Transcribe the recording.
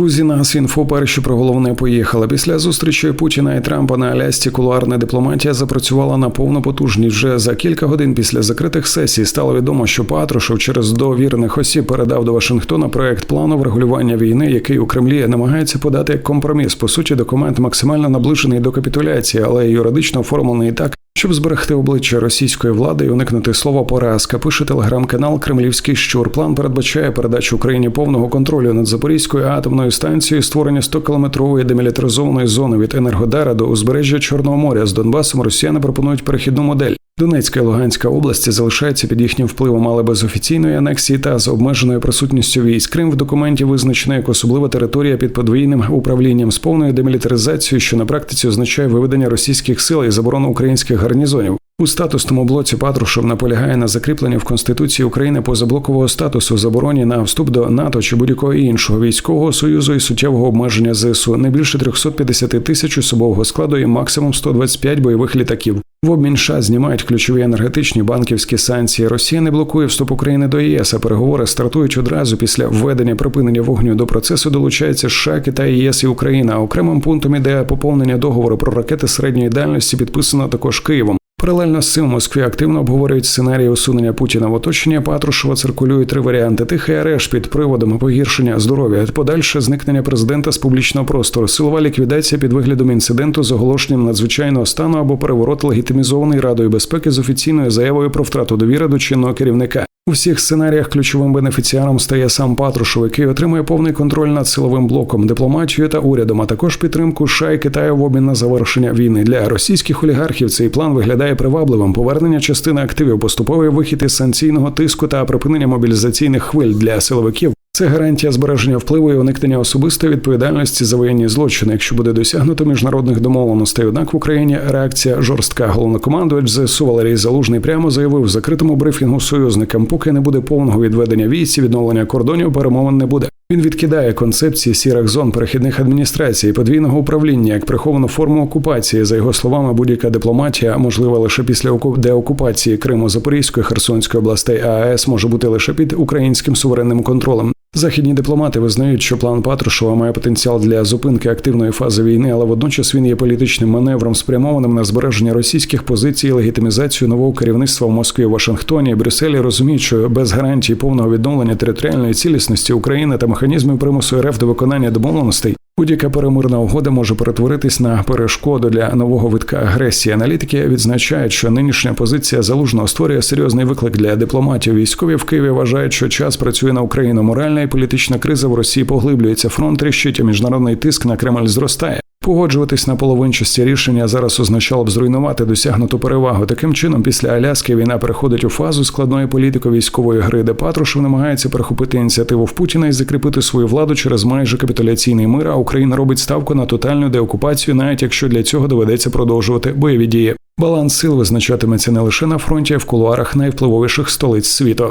Друзі, на Асінфо перші про головне поїхали. Після зустрічі Путіна і Трампа на Алясці кулуарна дипломатія запрацювала на повну потужність. Вже за кілька годин після закритих сесій стало відомо, що Патрушев через довірених осіб передав до Вашингтона проект плану врегулювання війни, який у Кремлі намагається подати як компроміс. По суті, документ максимально наближений до капітуляції, але юридично оформлений так, щоб зберегти обличчя російської влади і уникнути слова поразка, пише телеграм-канал Кремлівський щур. План передбачає передачу Україні повного контролю над Запорізькою атомною станцією, створення 100-кілометрової демілітаризованої зони від Енергодара до узбережжя Чорного моря. З Донбасом Росіяни пропонують перехідну модель. Донецька і Луганська області залишаються під їхнім впливом, але без офіційної анексії та з обмеженою присутністю військ. Крим в документі визначено як особлива територія під подвійним управлінням з повною демілітаризацією, що на практиці означає виведення російських сил і заборону українських гарнізонів. У статусному блоці Патрушев наполягає на закріпленні в Конституції України позаблокового статусу забороні на вступ до НАТО чи будь-якого іншого військового союзу і суттєвого обмеження ЗСУ не більше 350 тисяч особового складу і максимум 125 бойових літаків. В обмін США знімають ключові енергетичні банківські санкції. Росія не блокує вступ України до ЄС. а Переговори стартують одразу після введення припинення вогню до процесу. Долучаються США, Китай, ЄС і Україна. Окремим пунктом іде поповнення договору про ракети середньої дальності, підписано також Києвом. Паралельно з цим в Москві активно обговорюють сценарії усунення Путіна в оточення. Патрушева циркулюють три варіанти: тихий арешт під приводом погіршення здоров'я, подальше зникнення президента з публічного простору, силова ліквідація під виглядом інциденту з оголошенням надзвичайного стану або переворот легітимізований Радою безпеки з офіційною заявою про втрату довіри до чинного керівника. У всіх сценаріях ключовим бенефіціаром стає сам Патрушев, який отримує повний контроль над силовим блоком, дипломатією та урядом, а також підтримку США і Китаю в обмін на завершення війни. Для російських олігархів цей план виглядає привабливим. Повернення частини активів, поступовий вихід із санкційного тиску та припинення мобілізаційних хвиль для силовиків. Це гарантія збереження впливу і уникнення особистої відповідальності за воєнні злочини, якщо буде досягнуто міжнародних домовленостей. Однак в Україні реакція жорстка. Головнокомандувач ЗСУ Валерій Залужний прямо заявив в закритому брифінгу союзникам, поки не буде повного відведення військ відновлення кордонів, перемовин не буде. Він відкидає концепції сірих зон перехідних адміністрацій, подвійного управління як приховану форму окупації. За його словами, будь-яка дипломатія можлива лише після деокупації Криму, Запорізької, Херсонської областей, а АЕС може бути лише під українським суверенним контролем. Західні дипломати визнають, що план Патрушева має потенціал для зупинки активної фази війни, але водночас він є політичним маневром, спрямованим на збереження російських позицій, і легітимізацію нового керівництва в Москві, Вашингтоні. Брюсселі розуміють, що без гарантії повного відновлення територіальної цілісності України та механізмів примусу РФ до виконання домовленостей Будь-яка перемирна угода може перетворитись на перешкоду для нового витка агресії. Аналітики відзначають, що нинішня позиція залужного створює серйозний виклик для дипломатів. Військові в Києві вважають, що час працює на Україну. Моральна і політична криза в Росії поглиблюється. Фронт тріщить, а міжнародний тиск на Кремль зростає. Погоджуватись на половинчасті рішення зараз означало б зруйнувати досягнуту перевагу. Таким чином, після Аляски війна переходить у фазу складної політико-військової гри, де Патрушев намагається перехопити ініціативу в Путіна і закріпити свою владу через майже капітуляційний мир. А Україна робить ставку на тотальну деокупацію, навіть якщо для цього доведеться продовжувати бойові дії. Баланс сил визначатиметься не лише на фронті, а в кулуарах найвпливовіших столиць світу.